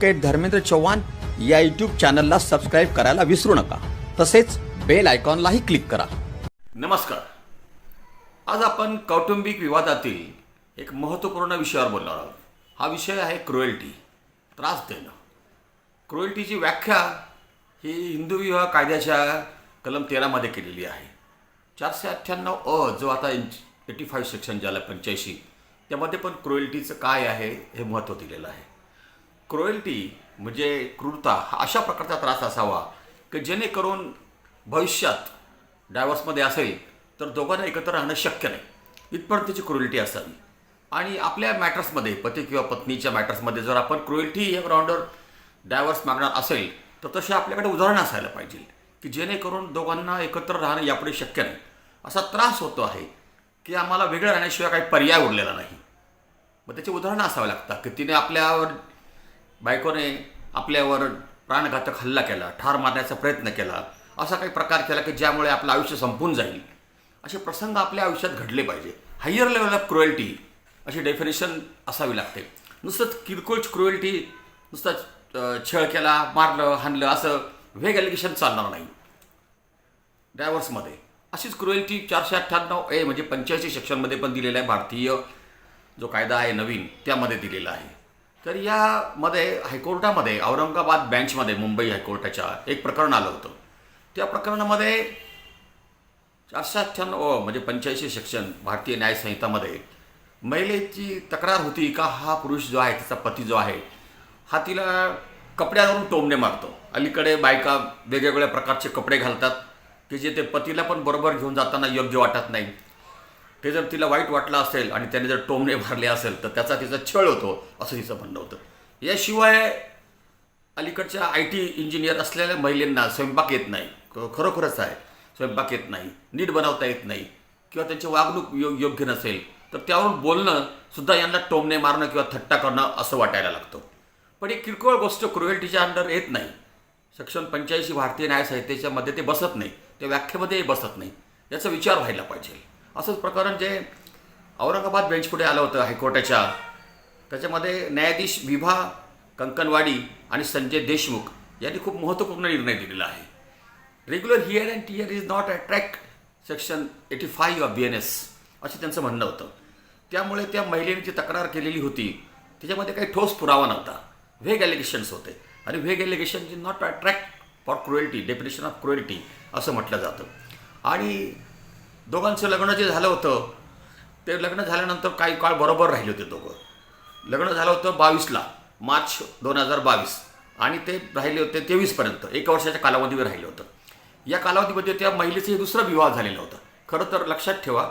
धर्मेंद्र चव्हाण या यूट्यूब चॅनलला सबस्क्राईब करायला विसरू नका. तसेच बेल आयकॉनलाही क्लिक करा. नमस्कार. आज आपण कौटुंबिक विवादातील एक महत्त्वपूर्ण विषयावर बोलणार आहोत. हा विषय आहे क्रुएल्टी त्रास देणं. क्रुएल्टीची व्याख्या ही हिंदू विवाह कायद्याच्या कलम तेरामध्ये केलेली आहे. चारशे अठ्ठ्याण्णव अ जो आता एटी फाईव्ह सेक्शन ज्याला पंच्याऐंशी त्यामध्ये पण क्रुएल्टीचं काय आहे हे महत्त्व दिलेलं आहे. क्रुएल्टी म्हणजे क्रूरता हा अशा प्रकारचा त्रास असावा की जेणेकरून भविष्यात डायव्हर्समध्ये असेल तर दोघांना एकत्र राहणं शक्य नाही. इथपर्यंत त्याची क्रुएल्टी असावी. आणि आपल्या मॅटर्समध्ये पती किंवा पत्नीच्या मॅटर्समध्ये जर आपण क्रुएल्टी या ग्राउंडवर डायव्हर्स मागणार असेल तर तसे आपल्याकडे उदाहरणं असायला पाहिजे की जेणेकरून दोघांना एकत्र राहणं यापुढे शक्य नाही. असा त्रास होतो आहे की आम्हाला वेगळं राहण्याशिवाय काही पर्याय उरलेला नाही. मग त्याची उदाहरणं असावं लागतात की तिने आपल्यावर बायकोने आपल्यावर प्राणघातक हल्ला केला ठार मारण्याचा प्रयत्न केला असा काही प्रकार केला की ज्यामुळे आपलं आयुष्य संपून जाईल. असे प्रसंग आपल्या आयुष्यात घडले पाहिजे. हायर लेवल ऑफ क्रुएल्टी अशी डेफिनेशन असावी लागते. नुसतंच किरकोळ क्रुएल्टी नुसतं छळ केला मारलं हाणलं असं वेग ॲलिगेशन चालणार नाही. ड्रायव्हर्समध्ये अशीच क्रुएल्टी चारशे अठ्ठ्याण्णव ए म्हणजे पंच्याऐंशी सेक्शनमध्ये पण दिलेलं आहे भारतीय जो कायदा आहे नवीन त्यामध्ये दिलेला आहे. तर यामध्ये हायकोर्टामध्ये औरंगाबाद बेंचमध्ये मुंबई हायकोर्टाच्या एक प्रकरण आलं होतं. त्या प्रकरणामध्ये चारशे अठ्ठ्याण्णव हो, म्हणजे पंच्याऐंशी सेक्शन भारतीय न्यायसंहितामध्ये महिलेची तक्रार होती का हा पुरुष जो आहे तिचा पती जो आहे हा तिला कपड्यावरून टोमणे मारतो. अलीकडे बायका वेगवेगळ्या प्रकारचे कपडे घालतात की जे ते पतीला पण बरोबर घेऊन जाताना योग्य वाटत नाही. ते जर तिला वाईट वाटलं असेल आणि त्याने जर टोमणे मारले असेल तर त्याचा तिचा छळ होतो असं तिचं म्हणणं होतं. याशिवाय अलीकडच्या आय टी इंजिनियर असलेल्या महिलांना स्वयंपाक येत नाही. खरोखरच आहे. स्वयंपाक येत नाही नीट बनवता येत नाही किंवा त्यांची वागणूक यो योग्य नसेल तर त्यावरून बोलणं सुद्धा यांना टोमणे मारणं किंवा थट्टा करणं असं वाटायला लागतं. पण ही किरकोळ गोष्ट क्रुएल्टीच्या अंडर येत नाही. सेक्शन पंच्याऐंशी भारतीय न्यायसंहितेच्या मध्ये ते बसत नाही. त्या व्याख्येमध्येही बसत नाही. याचा विचार व्हायला पाहिजे. असंच प्रकरण जे औरंगाबाद बेंचपुढे आलं होतं हायकोर्टाच्या. त्याच्यामध्ये न्यायाधीश विभा कंकनवाडी आणि संजय देशमुख यांनी खूप महत्त्वपूर्ण निर्णय दिलेला आहे. Regular wear and tear is not attract section eighty five of B N S असं त्यांचं म्हणणं होतं. त्यामुळे त्या महिलेने जी तक्रार केलेली होती त्याच्यामध्ये काही ठोस पुरावा नव्हता. व्हेग ॲलिगेशन्स होते. आणि vague allegation is not attract for cruelty definition of cruelty असं म्हटलं जातं. आणि दोघांचं लग्न जे झालं होतं ते लग्न झाल्यानंतर काही काळ बरोबर राहिले होते दोघं. लग्न झालं होतं बावीसला मार्च दोन हजार बावीस. आणि ते राहिले होते तेवीसपर्यंत एक वर्षाच्या कालावधीवर राहिलं होतं. या कालावधीमध्ये त्या महिलेचा दुसरा विवाह झालेला होता. खरं तर लक्षात ठेवा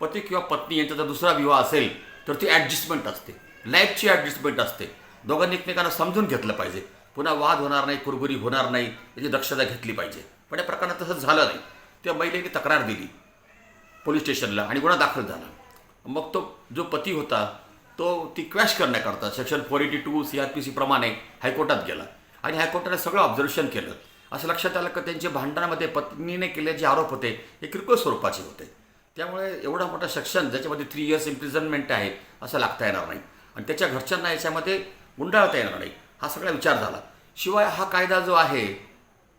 पती किंवा पत्नी यांचा जर दुसरा विवाह असेल तर ती ॲडजस्टमेंट असते. लाईफची ॲडजस्टमेंट असते. दोघांनी एकमेकांना समजून घेतलं पाहिजे. पुन्हा वाद होणार नाही कुरबुरी होणार नाही याची दक्षता घेतली पाहिजे. पण या प्रकरणात तसं झालं नाही. त्या महिलेने तक्रार दिली. पोलीस स्टेशनला आणि गुन्हा दाखल झाला. मग तो जो पती होता तो ती क्वॅश करण्याकरता section four eighty two C R P C प्रमाणे हायकोर्टात गेला आणि हायकोर्टाने सगळं ऑब्झर्वेशन केलं. असं लक्षात आलं की त्यांच्या भांडणामध्ये पत्नीने केले जे आरोप होते हे किरकोळ स्वरूपाचे होते. त्यामुळे एवढा मोठा सेक्शन ज्याच्यामध्ये थ्री इयर्स इम्प्रिझनमेंट आहे असं लागता येणार नाही. आणि त्याच्या घरच्यांना याच्यामध्ये गुंडाळता येणार नाही हा सगळा विचार झाला. शिवाय हा कायदा जो आहे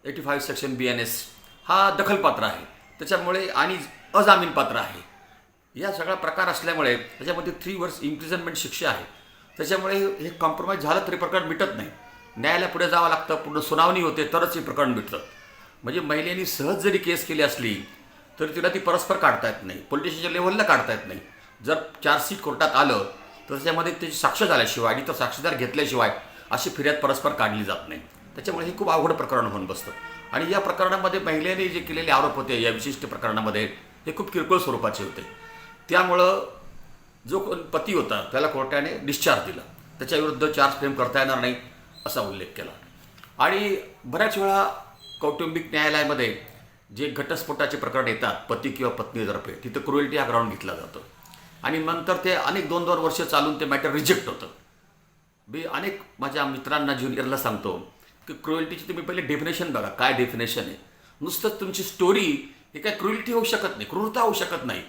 eighty five section B N S हा दखलपात्र आहे. त्याच्यामुळे आणि अजामीनपात्र आहे. या सगळा प्रकार असल्यामुळे त्याच्यामध्ये थ्री वर्ष इम्प्रिझनमेंट शिक्षा आहे. त्याच्यामुळे हे कॉम्प्रोमाइज झालं तरी प्रकरण मिटत नाही. न्यायालया पुढे जावं लागतं पूर्ण सुनावणी होते तरच हे प्रकरण मिटतं. म्हणजे महिलेने सहज जरी केस केली असली तरी तिला ती परस्पर काढता येत नाही. पोलीस लेवलला काढता येत नाही. जर चार्जशीट कोर्टात आलं तर त्याच्यामध्ये त्याची साक्ष झाल्याशिवाय आणि तो साक्षीदार घेतल्याशिवाय अशी फिर्याद परस्पर काढली जात नाही. त्याच्यामुळे हे खूप अवघड प्रकरण होऊन बसतं. आणि या प्रकरणामध्ये महिलेने जे केलेले आरोप होते या विशिष्ट प्रकरणामध्ये हे खूप किरकोळ स्वरूपाचे होते. त्यामुळं जो कोण पती होता त्याला कोर्टाने डिस्चार्ज दिला. त्याच्याविरुद्ध चार्ज फ्रेम करता येणार नाही असा उल्लेख केला. आणि बऱ्याच वेळा कौटुंबिक न्यायालयामध्ये जे घटस्फोटाचे प्रकरण येतात पती किंवा पत्नीतर्फे तिथं क्रुएल्टी हा ग्राउंड घेतला जातो. आणि नंतर ते अनेक दोन दोन वर्ष चालून ते मॅटर रिजेक्ट होतं. मी अनेक माझ्या मित्रांना ज्युनियरला सांगतो की क्रुएल्टीची तुम्ही पहिले डेफिनेशन बघा. काय डेफिनेशन आहे? नुसतंच तुमची स्टोरी हे काय क्रुएल्टी होऊ शकत नाही क्रूरता होऊ शकत नाही.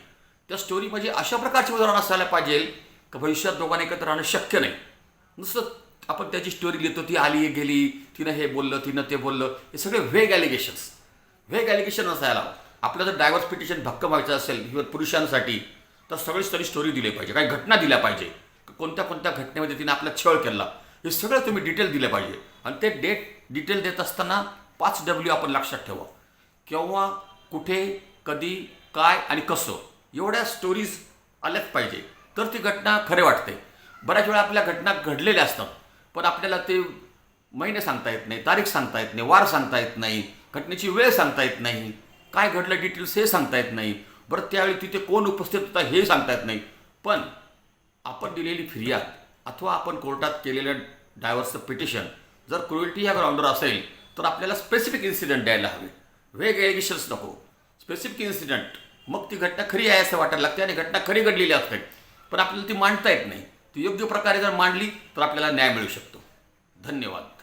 त्या स्टोरीमध्ये अशा प्रकारचे उदाहरण असायला पाहिजे का भविष्यात दोघांना एकत्र राहणं शक्य नाही. नुसतं आपण त्याची स्टोरी लिहितो ती आली गेली तिनं हे बोललं तिनं ते बोललं हे सगळे वेग ॲलिगेशन्स वेग ॲलिगेशन नसायला आपलं जर डायव्हर्स पिटिशन भक्कम व्हायचं असेल किंवा पुरुषांसाठी तर सगळीच तरी स्टोरी दिली पाहिजे. काही घटना दिल्या पाहिजे. कोणत्या कोणत्या घटनेमध्ये तिने आपला छळ केला हे सगळं तुम्ही डिटेल दिलं पाहिजे. आणि ते डेट डिटेल देत असताना पाच डब्ल्यू आपण लक्षात ठेवा. किंवा कुठे कधी काय आणि कसं? एवढ्या स्टोरीज आल्याच पाहिजे. तर ती घटना खरे वाटते. बऱ्याच वेळा आपल्या घटना घडलेल्या असतात. पण आपल्याला ते महिने सांगता येत नाही तारीख सांगता येत नाही वार सांगता येत नाही घटनेची वेळ सांगता येत नाही काय घडलं डिटेल्स हे सांगता येत नाही. बरं त्यावेळी तिथे कोण उपस्थित होता हे सांगता येत नाही. पण आपण दिलेली फिर्याद अथवा आपण कोर्टात केलेलं डायव्हर्सचं पिटिशन जर क्रुएल्टी ह्या ग्राउंडवर असेल तर आपल्याला स्पेसिफिक इन्सिडेंट द्यायला हवे. वेगवेगळे एलिगेशन्स नको. स्पेसिफिक इन्सिडेंट मग ती घटना खरी आहे असं वाटायला लागते आणि घटना खरी घडलेली असते. पण आपल्याला ती मांडता येत नाही. ती योग्य प्रकारे जर मांडली तर आपल्याला न्याय मिळू शकतो. धन्यवाद.